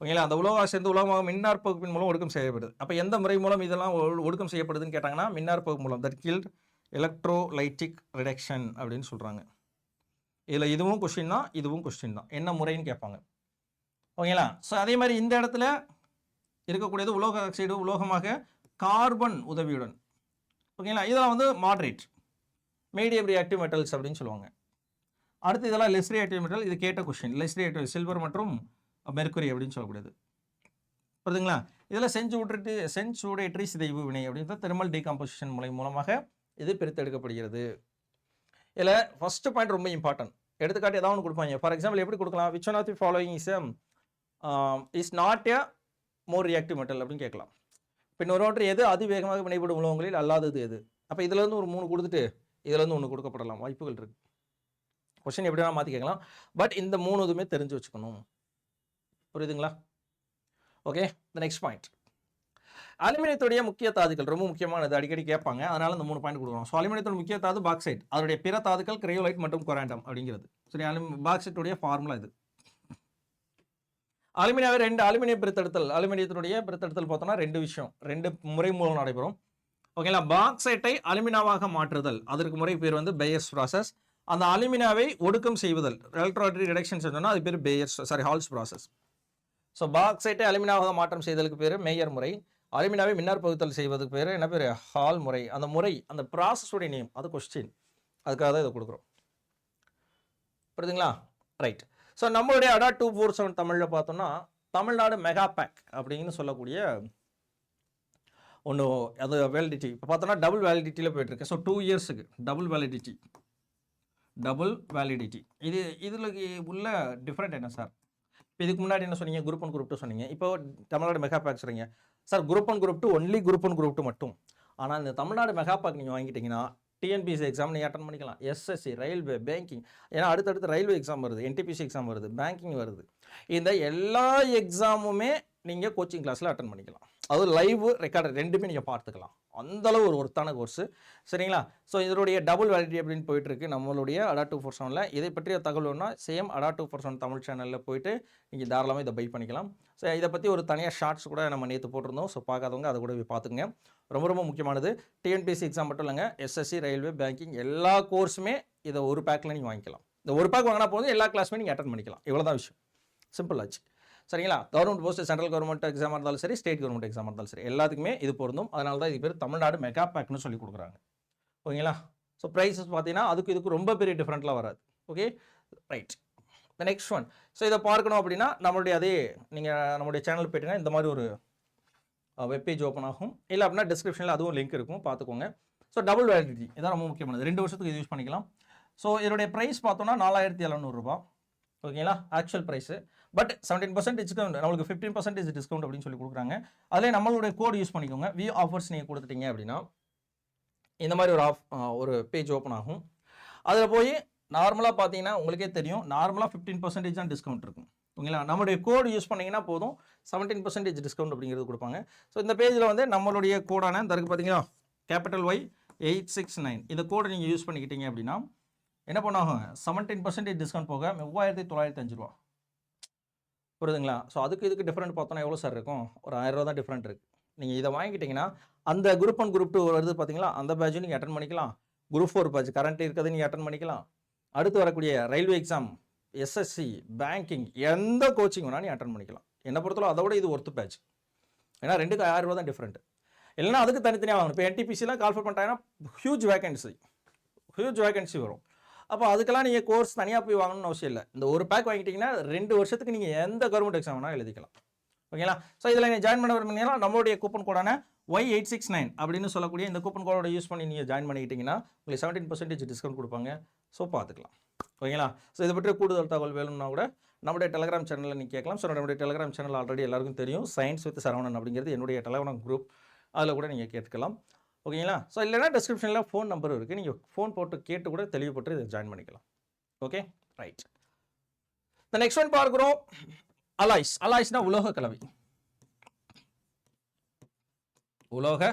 ஓகேங்களா? அந்த உலோகம் சேர்ந்து உலோகமாக மின்னார் பகுப்பின் மூலம் ஒடுக்கம் செய்யப்படுது. அப்போ எந்த முறை மூலம் இதெல்லாம் ஒ- ஒடுக்கம் செய்யப்படுதுன்னு கேட்டாங்கன்னா மின்னார் பகுப்பு மூலம். தட் கில்ட் எலக்ட்ரோலைட்டிக் ரிடக்ஷன் அப்படின்னு சொல்கிறாங்க இதில் இதுவும் கொஸ்டின் தான் இதுவும் கொஸ்டின் தான். என்ன முறைன்னு கேட்பாங்க. ஓகேங்களா? ஸோ அதே மாதிரி இந்த இடத்துல இருக்கக்கூடியது உலோக ஆக்சைடு உலோகமாக கார்பன் உதவியுடன். ஓகேங்களா? இதெல்லாம் வந்து மாட்ரேட் மீடியம் ரியாக்டிவ் மெட்டல்ஸ் அப்படின்னு சொல்லுவாங்க. அடுத்து இதெல்லாம் லெஸ் ரியாக்டிவ் மெட்டல் இது கேட்ட கொஸ்டின் லெஸ் ரியாக்டிவ் சில்வர் மற்றும் மெர்க்குரி அப்படின்னு சொல்லக்கூடியது. புரியுதுங்களா? இதில் செஞ்சூட்ரிட்டு செஞ்சூடேட்ரி சிதைவு வினை அப்படின்ற தெர்மல் டீகாம்போசிஷன் முறை மூலமாக இது பிரித்தெடுக்கப்படுகிறது. இதில் ஃபஸ்ட்டு பாயிண்ட் ரொம்ப இம்பார்ட்டன்ட் எடுத்துக்காட்டு ஏதாவது ஒன்று கொடுப்பாங்க. ஃபார் எக்ஸாம்பிள் எப்படி கொடுக்கலாம்? Which one of the following is is not a more reactive metal அப்படின்னு கேட்கலாம். இப்போ இன்னொரு எது அதிவேகமாக வினைப்படும் உலகங்களில் அல்லாதது எது? அப்போ இதுலேருந்து ஒரு மூணு கொடுத்துட்டு இதுலேருந்து ஒன்று கொடுக்கப்படலாம். வாய்ப்புகள் இருக்குது கொஷின் எப்படி வேணால் மாற்றி கேட்கலாம். பட் இந்த மூணு இதுவுமே தெரிஞ்சு வச்சுக்கணும். புரியுதுங்களா? ஓகே த நெக்ஸ்ட் பாயிண்ட் அலுமினியத்துடைய முக்கிய தாதுக்கள் ரொம்ப முக்கியமானது. அடிக்கடி கேட்பாங்க. அதனால இந்த மூணு பாயிண்ட் கொடுக்குறோம். ஸோ அலுமினியத்தோட முக்கிய தாது பாக்சைட் அதனுடைய பிற தாதுக்கள் கிரையோலைட் மற்றும் கொராண்டம் அப்படிங்கிறது. சரி அலுமி பாக்சைட்டுடைய ஃபார்முலா இது. அலுமினியாவை ரெண்டு அலுமினிய பிரித்தெடுத்தல். அலுமினியத்தினுடைய பிரித்தெடுத்தல் பார்த்தோம்னா ரெண்டு விஷயம். ரெண்டு முறை மூலம் நடைபெறும். ஓகேங்களா பாக்சைட்டை அலுமினாவாக மாற்றுதல். அதற்கு முறை பேர் வந்து பேயர்ஸ் ப்ராசஸ் அந்த அலுமினாவை ஒடுக்கம் செய்வதல். எலக்ட்ரானிக் ரிடக்ஷன் செஞ்சோம்னா அது பேர் Bayer's sorry Hall's process so பாக்சைட்டை அலுமினாவாக மாற்றம் செய்தலுக்கு பேர் மேயர் முறை. அலுமினாவை மின்னார் பகுத்தல் செய்வதுக்கு பேர் என்ன பேர்? ஹால் முறை. அந்த முறை அந்த ப்ராசஸுடைய நேம் அது கொஸ்டின் அதுக்காக தான் இதை கொடுக்குறோம். புரியுதுங்களா? ரைட் ஸோ நம்மளுடைய அடா டூ ஃபோர் செவன் தமிழில் பார்த்தோம்னா தமிழ்நாடு மெகா பேக் அப்படின்னு சொல்லக்கூடிய ஒன்று அது வேலிடிட்டி இப்போ பார்த்தோன்னா டபுள் வேலிடிட்டியில் போயிட்டுருக்கு ஸோ டூ இயர்ஸுக்கு டபுள் வேலிடிட்டி டபுள் வேலிடிட்டி இது இதில் உள்ள டிஃப்ரெண்ட் என்ன சார் இப்போ இதுக்கு முன்னாடி என்ன சொன்னீங்க? குரூப் ஒன் குரூப் டூ சொன்னீங்க. இப்போ தமிழ்நாடு மெகா பேக் சொல்கிறீங்க sir group one group two only group one group two மட்டும். ஆனால் இந்த தமிழ்நாடு மெகாபாக் நீங்கள் வாங்கிட்டீங்கன்னா டிஎன்பிசி எக்ஸாம் நீங்கள் அட்டன் பண்ணிக்கலாம். எஸ்எஸ்சி ரயில்வே பேங்கிங் ஏன்னா அடுத்தடுத்து ரயில்வே எக்ஸாம் வருது என்டிபிசி எக்ஸாம் வருது பேங்கிங் வருது. இந்த எல்லா எக்ஸாமுமே நீங்கள் கோச்சிங் கிளாஸில் அட்டன் பண்ணிக்கலாம். அதுவும் லைவ் ரெக்கார்டு ரெண்டுமே நீங்கள் பார்த்துக்கலாம். அந்தளவு ஒரு ஒருத்தான கோர்ஸு சரிங்களா? ஸோ இதனுடைய டபுள் வேலிட்டி அப்படின்னு போயிட்டு இருக்கு நம்மளுடைய அடா டூ ஃபோர் செவனில் இதை பற்றிய தகவல் same Adda two four seven Tamil சேனலில் போயிட்டு நீங்கள் தாராளமாக இதை பை பண்ணிக்கலாம். ஸோ இதை பற்றி ஒரு தனியாக ஷார்ட்ஸ் கூட நம்ம நேற்று போட்டிருந்தோம். ஸோ பார்க்காதவங்க அதை கூட போய் பார்த்துங்க ரொம்ப ரொம்ப முக்கியமானது. டிஎன்பிஎஸ்சி எக்ஸாம் மட்டும் இல்லைங்க. எஸ்எஸ்சி ரயில்வே பேங்கிங் எல்லா கோர்ஸுமே இதை ஒரு பேக்கில் நீங்கள் வாங்கிக்கலாம். இந்த ஒரு பேக் வாங்கினா போதும் எல்லா கிளாஸுமே நீங்கள் அட்டன் பண்ணிக்கலாம். இவ்வளோ தான் விஷயம். சிம்பிள் ஆச்சு. சரிங்களா? கவர்மெண்ட் போஸ்ட் சென்ட்ரல் கவர்மெண்ட் எக்ஸாமாக இருந்தாலும் சரி ஸ்டேட் கவர்மெண்ட் எக்ஸாமாக இருந்தாலும் சரி எல்லாத்துக்குமே இது பொருந்தும். அதனால தான் இது பேர் தமிழ்நாடு மெகா பேக்னு சொல்லி கொடுக்குறாங்க. ஓகேங்களா? ஸோ ப்ரைஸஸ் பார்த்தீங்கன்னா அதுக்கு இதுக்கு ரொம்ப பெரிய டிஃப்ரெண்ட்லாம் வராது. Okay right the next one so இதை பார்க்கணும் அப்படின்னா நம்மளுடைய அதே நீங்கள் நம்மளுடைய சேனல் போயிட்டீங்கன்னா இந்த மாதிரி ஒரு வெப்பேஜ் ஓப்பன் ஆகும். இல்லை அப்படின்னா டிஸ்கிரிப்ஷனில் அதுவும் லிங்க் இருக்கும். பார்த்துக்கோங்க. ஸோ டபுள் வேலிடிட்டி இதான் ரொம்ப முக்கியமானது. ரெண்டு வருஷத்துக்கு இது யூஸ் பண்ணிக்கலாம். ஸோ இதனுடைய ப்ரைஸ் பார்த்தோன்னா நாலாயிரத்தி எழுநூறுபா ஓகேங்களா? Actual price but seventeen percent discount நம்மளுக்கு ஃபிஃப்டீன் பர்சன்டேஜ் டிஸ்கவுண்ட் அப்படின்னு சொல்லி கொடுக்குறாங்க. அதிலே நம்மளுடைய கோட் யூஸ் பண்ணிக்கோங்க. வியூ ஆஃபர்ஸ் நீங்கள் கொடுத்துட்டீங்க அப்படின்னா இந்த மாதிரி ஒரு ஆஃப் ஒரு பேஜ் ஓப்பன் ஆகும். அதில் போய் நார்மலாக பார்த்தீங்கன்னா உங்களுக்கே தெரியும். நார்மலாக ஃபிஃப்டீன் பர்சன்டேஜ் தான் டிஸ்கவுண்ட் இருக்கும். ஓகேங்களா? நம்மளுடைய கோடு யூஸ் பண்ணிங்கன்னா போதும். செவன்டீன் பர்சன்டேஜ் டிஸ்கவுண்ட் அப்படிங்கிறது கொடுப்பாங்க. ஸோ இந்த பேஜில் வந்து நம்மளுடைய கோடான இந்த இருக்குது பார்த்தீங்களா? Capital Y eight six nine இந்த கோடை நீங்கள் யூஸ் பண்ணிக்கிட்டீங்க அப்படின்னா என்ன பண்ணாகும் செவன்டீன் பர்சன்டேஜ் டிஸ்கவுண்ட் போக மூவாயிரத்தி தொள்ளாயிரத்தி அஞ்சு ரூபா. புரியுதுங்களா ஸோ அதுக்கு இதுக்கு டிஃப்ரெண்ட் பார்த்தோன்னா எவ்வளோ சார் இருக்கும்? ஒரு ஆயிரம் ரூபா தான் டிஃப்ரெண்ட் இருக்குது நீங்கள் இதை வாங்கிக்கிட்டிங்கன்னா அந்த குரூப் ஒன் குரூப் டூ வருது பார்த்தீங்களா? அந்த பேட்சும் நீங்கள் அட்டன் பண்ணிக்கலாம். குரூப் ஃபோர் பேட்ச் கரண்ட் இருக்கிறது நீங்கள் அட்டன் பண்ணிக்கலாம். அடுத்து வரக்கூடிய ரயில்வே எக்ஸாம் எஸ்எஸ்சி பேங்கிங் எந்த கோச்சிங் வேணால் நீ அட்டன் பண்ணிக்கலாம். என்னை பொறுத்தவரை அதை விட இது ஒர்த்து பேட்ச் ஏன்னா ரெண்டுக்கு ஆயிரம் ரூபா தான் டிஃப்ரெண்ட் இல்லைன்னா அதுக்கு தனித்தனியாக வாங்கணும். இப்போ என்டிபிசிலாம் கால்ஃபர் பண்ணிட்டாங்கன்னா ஹியூஜ் வேகன்சி ஹியூஜ் வேகன்சி வரும். அப்போ அதுக்கெல்லாம் நீங்கள் கோர்ஸ் தனியாக போய் வாங்கணும்னு அவசியம் இல்லை. இந்த ஒரு பேக் வாங்கிட்டீங்கன்னா ரெண்டு வருஷத்துக்கு நீங்கள் எந்த கவர்மெண்ட் எக்ஸாம் வேணால் எழுதிக்கலாம். ஓகேங்களா? ஸோ இதில் நீங்கள் ஜாயின் பண்ண விரும்புனீங்கன்னா நம்மளுடைய கூப்பன் கோடான ஒய் எயிட் சிக்ஸ் நைன் அப்படின்னு சொல்லக்கூடிய இந்த கூப்பன் கோடோட யூஸ் பண்ணி நீங்கள் ஜாயின் பண்ணிக்கிட்டிங்கன்னா உங்களுக்கு செவன்டீன் பர்சன்டேஜ் டிஸ்கவுண்ட் கொடுப்பாங்க. ஸோ பார்த்துக்கலாம். ஓகேங்களா? ஸோ இதை பற்றி கூடுதல் தகவல் வேணும்னா கூட நம்முடைய டெலகிராம் சேனலில் நீங்கள் கேட்கலாம். ஸோ நம்முடைய டெலகிராம் சேனல் ஆல்ரெடி எல்லாருக்கும் தெரியும். சயின்ஸ் வித் சரவணன் அப்படிங்கிறது என்னுடைய டெலகிராம் குரூப் அதில் கூட நீங்கள் கேட்கலாம். ஓகேங்களா? ஸோ இல்லைனா டிஸ்கிரிப்ஷனில் ஃபோன் நம்பர் இருக்குது நீங்கள் ஃபோன் போட்டு கேட்டு கூட தெளிவுபட்டு இதை ஜாயின் பண்ணிக்கலாம். ஓகே ரைட் இந்த நெக்ஸ்ட் ஒன் பார்க்குறோம். அலாய்ஸ் அலாய்ஸ்னா உலோக கலவை. உலோக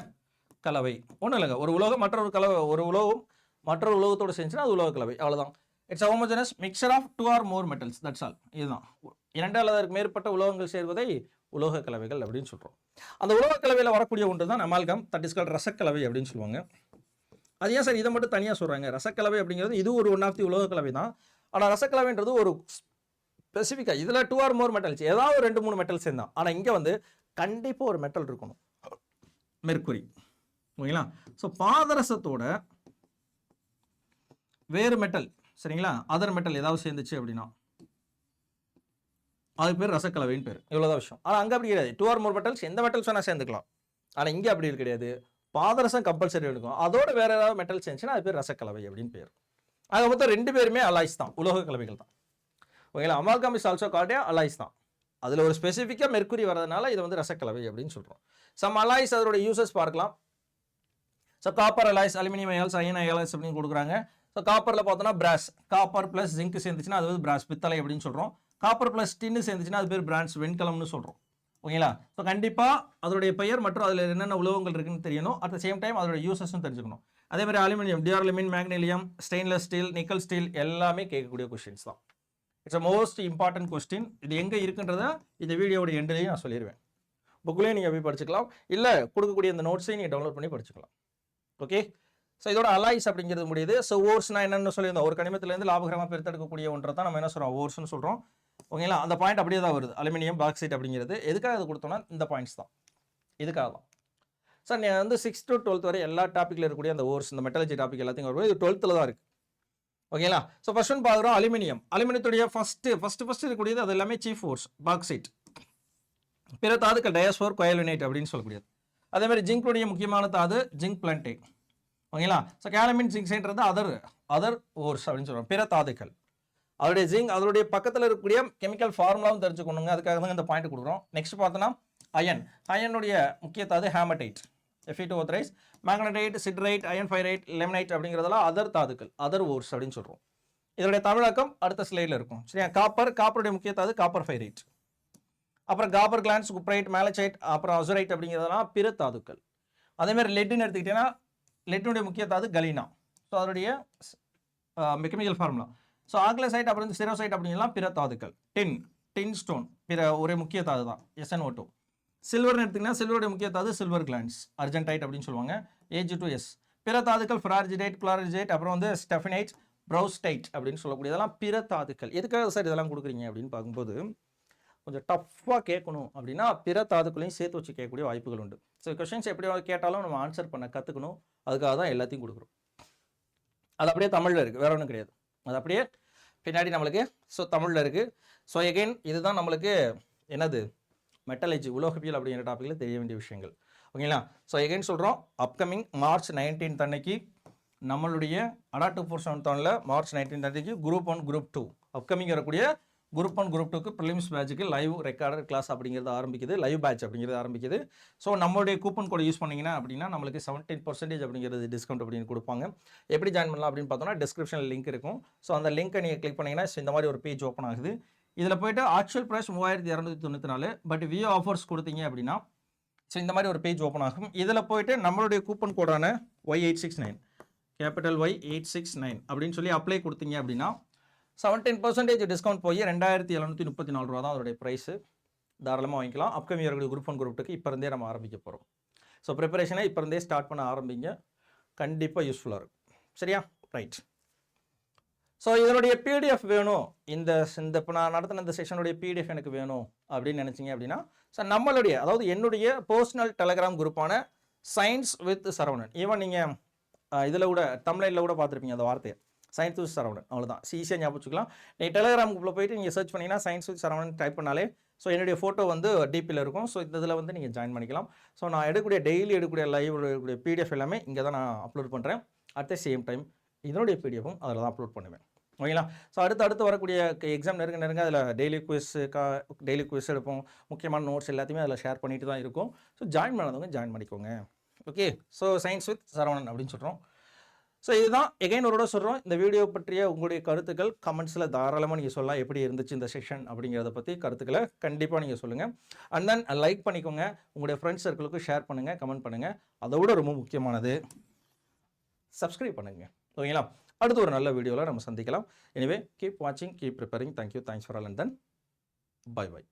கலவை. ஒன்றும் இல்லைங்க. ஒரு உலோகம் மற்றொரு கலவை ஒரு உலோகம் மற்றொரு உலோகத்தோடு செஞ்சுன்னா அது உலோக கலவை. அவ்வளோதான் it's homogeneous mixture of two or more metals that's all இதுதான். இரண்டு அல்லதற்கு மேற்பட்ட உலோகங்கள் சேர்வதை உலோக கலவைகள் அப்படின்னு சொல்கிறோம் அந்த உலோக கலவையில் வரக்கூடிய ஒன்று தான் அமால்கம் தட் இஸ் கால் ரசக்கலவை அப்படின்னு சொல்லுவாங்க. அது ஏன் சார் இதை மட்டும் தனியாக சொல்கிறாங்க ரசக்கலவை அப்படிங்கிறது இது ஒரு ஒன் ஆஃப் தி உலோக கலவை தான் ஆனால் ரசக்கலவைன்றது ஒரு ஸ்பெசிஃபிக்காக இதில் டூ ஆர் மோர் மெட்டல்ஸ் ஏதாவது ஒரு ரெண்டு மூணு மெட்டல்ஸ் தான் ஆனால் இங்கே வந்து கண்டிப்பாக ஒரு மெட்டல் இருக்கணும். மெர்க்குரி ஓகேங்களா? ஸோ பாதரசத்தோட வேறு மெட்டல் சரிங்களா? அதர் மெட்டல் ஏதாவது சேர்ந்துச்சு அப்படின்னா அதுக்கு பேர் ரசக்கலவைன்னு பேர். இவ்வளோதான் விஷயம். ஆனால் அங்கே அப்படி கிடையாது. டூ ஆர் மோர் மெட்டல்ஸ் எந்த மெட்டல்ஸ் வேணால் சேர்ந்துக்கலாம். ஆனால் இங்கே அப்படி கிடையாது. பாதரசம் கம்பல்சரி எடுக்கும். அதோட வேற ஏதாவது மெட்டல் சேர்ந்துச்சுன்னா அது பேர் ரசக்கலவை அப்படின்னு பேர். அது மொத்தம் ரெண்டு பேருமே அலாய்ஸ் தான். உலோக கலவைகள் தான். ஓகேங்களா அமால்காம் இஸ் ஆல்சோ கார்டே அலாய்ஸ் தான். அதில் ஒரு ஸ்பெசிஃபிக்காக மெர்க்குரி வரதுனால இதை வந்து ரசக்கலவை அப்படின்னு சொல்கிறோம் சம் அலாய்ஸ் அதோட யூசஸ் பார்க்கலாம். So copper alloys aluminium alloys iron alloys அப்படின்னு கொடுக்குறாங்க. ஸோ காப்பரில் பார்த்தோன்னா பிராஸ் காப்பர் ப்ளஸ் ஜிங்க் சேர்ந்துச்சுன்னா அது வந்து பிராஸ் பித்தளை அப்படின்னு சொல்கிறோம் காப்பர் ப்ளஸ் டின்னு சேர்ந்துச்சுன்னா அது பேர் பிரான்ஸ் வெண்கலம்னு சொல்கிறோம் ஓகேங்களா? ஸோ கண்டிப்பாக அதோடைய பெயர் மற்றும் அதில் என்னென்ன உலகங்கள் இருக்குன்னு தெரியணும். அட் த சேம் டைம் அதோட யூசஸும் தெரிஞ்சுக்கணும். அதே மாதிரி aluminium duralumin magnalium stainless steel nickel steel எல்லாமே கேட்கக்கூடிய கொஸ்டின்ஸ் தான். It's a most important question இது எங்கே இருக்குன்றத இந்த வீடியோட எண்ட்லேயும் நான் சொல்லிடுவேன் புக்லேயும் நீங்கள் போய் படிச்சுக்கலாம். இல்லை கொடுக்கக்கூடிய இந்த நோட்ஸையும் நீங்கள் டவுன்லோட் பண்ணி படிச்சுக்கலாம். ஓகே ஸோ இதோட அலாய்ஸ் அப்படிங்கிறது முடியுது. ஸோ ஓர்ஸ்னா என்னென்னு சொல்லியிருந்தோம். ஒரு கனிமத்திலேருந்து லாபகரமாக பெருத்தெடுக்கக்கூடிய ஒன்றை தான் நம்ம என்ன சொல்கிறோம் ஓர்ஸ்னு சொல்கிறோம் ஓகேங்களா? அந்த பாயிண்ட் அப்படியே தான் வருது. அலுமினியம் பாக்சைட் அப்படிங்கிறது. எதுக்காக இது கொடுத்தோம்னா இந்த பாயிண்ட்ஸ் தான். இதுக்காக தான். சார் நீங்கள் வந்து சிக்ஸ் டு டுவெல்த் வரை எல்லா டாப்பிக்கில் இருக்கக்கூடிய அந்த ஓர்ஸ் இந்த மெட்டாலஜி டாபிக் எல்லாத்தையும் வரும்போது இது டுவெல்த்தில் தான் இருக்குது ஓகேங்களா? ஸோ ஃபஸ்ட் ஒன் பார்க்குறோம் அலுமினியம். அலுமினியத்துடைய ஃபஸ்ட்டு ஃபஸ்ட்டு ஃபஸ்ட்டு இருக்கக்கூடியது அது எல்லாமே சீஃப் ஓர்ஸ் பாக்சைட் பிற தாதுக்கள் டயஸ்போர் கொயலுனேட் அப்படின்னு சொல்லக்கூடியது. அதே மாதிரி ஜிங்க்குடைய முக்கியமான தாது ஜிங்க் பிளான்டே ஓகேங்களா? ஸோ கேலமின் ஜிங்க்ஸைன்றது அதர் அதர் ஓர்ஸ் அப்படின்னு சொல்கிறோம் பிற தாதுக்கள். அதோடைய ஜிங்க் அதனுடைய பக்கத்தில் இருக்கக்கூடிய கெமிக்கல் ஃபார்முலாவும் தெரிஞ்சுக்கணுங்க. அதுக்காக தான் இந்த பாயிண்ட் கொடுக்குறோம். நெக்ஸ்ட் பார்த்தோன்னா அயன் அயனுடைய முக்கிய தாது ஹேமடைட் எஃபி டூ rice magnetite siderite iron pyrite limonite அப்படிங்கிறதெல்லாம் அதர் தாதுக்கள் அதர் ஓர்ஸ் அப்படின்னு சொல்கிறோம் இதனுடைய தமிழாக்கம் அடுத்த ஸ்லைடில் இருக்கும். சரியா? காப்பர் காப்பருடைய முக்கிய தாது காப்பர் ஃபைரைட் அப்புறம் காப்பர் கிளான்ஸ் குப்ரைட் மேலச்சைட் அப்புறம் அசுரைட் அப்படிங்கிறதெல்லாம் பிற தாதுக்கள். அதேமாதிரி லெட்டுன்னு எடுத்துக்கிட்டீங்கன்னா லெட்டினுடைய முக்கிய தாது கலீனா ஸோ அதனுடைய கெமிக்கல் ஃபார்முலா ஸோ ஆக்லசைட் அப்புறம் வந்து சிரோசைட் அப்படிங்கலாம் பிற தாதுக்கள். டின் டின் ஸ்டோன் பிற ஒரே முக்கிய தாது தான். எஸ்என் ஓட்டோ சில்வர்னு எடுத்திங்கன்னா சில்வருடைய முக்கிய தாது சில்வர் கிளான்ஸ் அர்ஜென்டைட் அப்படின்னு சொல்லுவாங்க. ஏஜ் டு எஸ் பிற தாதுக்கள் ஃப்ரார்ஜிடைட் குளாரஜைட் அப்புறம் வந்து ஸ்டெஃபினைட் ப்ரௌஸ்டைட் அப்படின்னு சொல்லக்கூடியதெல்லாம் பிற தாதுக்கள். எதுக்காக சார் இதெல்லாம் கொடுக்குறீங்க அப்படின்னு பார்க்கும்போது கொஞ்சம் டஃப்பாக கேட்கணும் அப்படின்னா பிற தாதுக்களையும் சேர்த்து வச்சு கேட்கக்கூடிய வாய்ப்புகள் உண்டு. ஸோ கொஷின்ஸ் எப்படி கேட்டாலும் நம்ம ஆன்சர் பண்ண கற்றுக்கணும் அதுக்காக தான் எல்லாத்தையும் கொடுக்குறோம். அது அப்படியே தமிழில் இருக்குது வேற ஒன்றும் கிடையாது. அது அப்படியே பின்னாடி நம்மளுக்கு ஸோ தமிழில் இருக்குது ஸோ எகைன் இதுதான் நம்மளுக்கு என்னது? மெட்டலஜி உலோகப்பியல் அப்படிங்கிற டாப்பிக்கில் தெரிய வேண்டிய விஷயங்கள். ஓகேங்களா ஸோ எகைன் சொல்கிறோம் அப்கமிங் மார்ச் நைன்டீன்த் அன்னைக்கு நம்மளுடைய அடா two four seven March nineteenth அன்னைக்கு group one group two upcoming வரக்கூடிய குரூப் ஒன் குரூப் டூக்கு ப்ரிலிம்ஸ் பேட்சுக்கு லைவ் ரெக்கார்டர் கிளாஸ் அப்படிங்கிறது ஆரம்பிக்குது லைவ் பேட்ச் அப்படிங்கிறது ஆரம்பிக்குது. ஸோ நம்மளுடைய கூப்பன் கோட் யூஸ் பண்ணிங்கன்னா அப்படின்னா நம்மளுக்கு செவன்டீன் பர்சன்டேஜ் அப்படிங்கிறது டிஸ்கவுண்ட் அப்படின்னு கொடுப்பாங்க. எப்படி ஜாயின் பண்ணலாம் அப்படின்னு பார்த்தோம்னா டிஸ்கிரிப்ஷனில் லிங்க் இருக்கும். ஸோ அந்த லிங்க்கை நீங்கள் கிளிக் பண்ணிங்கன்னா இந்த மாதிரி ஒரு பேஜ் ஓப்பன் ஆகுது. இதில் போயிட்டு ஆக்சுவல் ப்ரைஸ் மூவாயிரத்தி இரநூத்தி தொண்ணூற்றி நாலு பட் வியூ ஆஃபர்ஸ் கொடுத்தீங்க அப்படின்னா ஸோ இந்த மாதிரி ஒரு பேஜ் ஓப்பன் ஆகும். இதில் போயிட்டு நம்மளுடைய கூப்பன் கோடான Y eight six nine capital Y eight six nine அப்படின்னு சொல்லி அப்ளை கொடுத்தீங்க அப்படின்னா செவன்டீன் பர்சன்டேஜ் டிஸ்கவுண்ட் போய் ரெண்டாயிரத்தி எழுநூற்றி முப்பத்தி நாலு ரூபா தான் அதோடைய ப்ரைஸு தாராளமாக வாங்கிக்கலாம். அப்கமிங் இருக்கக்கூடிய குரூப் ஒன் குரூப் டூக்கு இப்போ இருந்தே நம்ம ஆரம்பிக்க போகிறோம் ஸோ ப்ரிப்பரேஷனை இப்போ இருந்தே ஸ்டார்ட் பண்ண ஆரம்பிங்க. கண்டிப்பாக யூஸ்ஃபுல்லாக இருக்கும். சரியா? ரைட் ஸோ இதனுடைய பிடிஎஃப் வேணும். இந்த இந்த இப்போ நான் நடத்தின இந்த செஷனுடைய பிடிஎஃப் எனக்கு வேணும் அப்படின்னு நினச்சிங்க அப்படின்னா ஸோ நம்மளுடைய அதாவது என்னுடைய பர்சனல் டெலகிராம் குரூப்பான சயின்ஸ் வித் சரவணன் ஈவன் நீங்கள் இதில் கூட தமிழ்நாட்டில் கூட பார்த்துருப்பீங்க அந்த வார்த்தையை. சயின்ஸ் வித் சரவணன் அவ்வளோதான் ஈஸியாக ஞாபகம் வச்சுக்கலாம். நீங்கள் டெலிகிராம் குரூப்பில் போயிட்டு நீங்கள் சர்ச் பண்ணிங்கன்னா சயின்ஸ் வித் சரவணன் டைப் பண்ணாலே ஸோ என்னுடைய ஃபோட்டோ வந்து டிபியில் இருக்கும். ஸோ இந்த இதில் வந்து நீங்கள் ஜாயின் பண்ணிக்கலாம். ஸோ நான் எடுக்கக்கூடிய டெய்லி எடுக்கக்கூடிய லைவ் எடுக்கக்கூடிய பிடிஎஃப் எல்லாமே இங்கே தான் நான் அப்லோட் பண்ணுறேன் அட் த சேம் டைம் இதனுடைய பிடிஎஃபும் அதில் தான் அப்லோட் பண்ணுவேன். ஓகேங்களா ஸோ அடுத்து அடுத்து வரக்கூடிய எக்ஸாம் நெருங்க நெருங்க அதில் டெய்லி குவிஸ் கா டெய்லி குவிஸ் எடுப்போம். முக்கியமான நோட்ஸ் எல்லாத்தையுமே அதில் ஷேர் பண்ணிட்டு தான் இருக்கும். ஸோ ஜாயின் பண்ணாதவங்க ஜாயின் பண்ணிக்கோங்க. Okay so science with Saravanan அப்படின்னு சொல்கிறோம் ஸோ இதுதான் எகைன் ஒரு சொல்கிறோம் இந்த வீடியோ பற்றிய உங்களுடைய கருத்துக்கள் கமெண்ட்ஸில் தாராளமாக நீங்கள் சொல்லலாம். எப்படி இருந்துச்சு இந்த செஷன் அப்படிங்கிறத பற்றி கருத்துக்களை கண்டிப்பாக நீங்கள் சொல்லுங்கள் அண்ட் தென் லைக் பண்ணிக்கோங்க. உங்களுடைய ஃப்ரெண்ட்ஸ் சர்க்கிளுக்கு ஷேர் பண்ணுங்கள் கமெண்ட் பண்ணுங்கள் அதை விட ரொம்ப முக்கியமானது சப்ஸ்கிரைப் பண்ணுங்கள் ஓகேங்களா? அடுத்து ஒரு நல்ல வீடியோவில் நம்ம சந்திக்கலாம். எனிவே கீப் வாட்சிங் keep preparing thank you thanks for all and then bye bye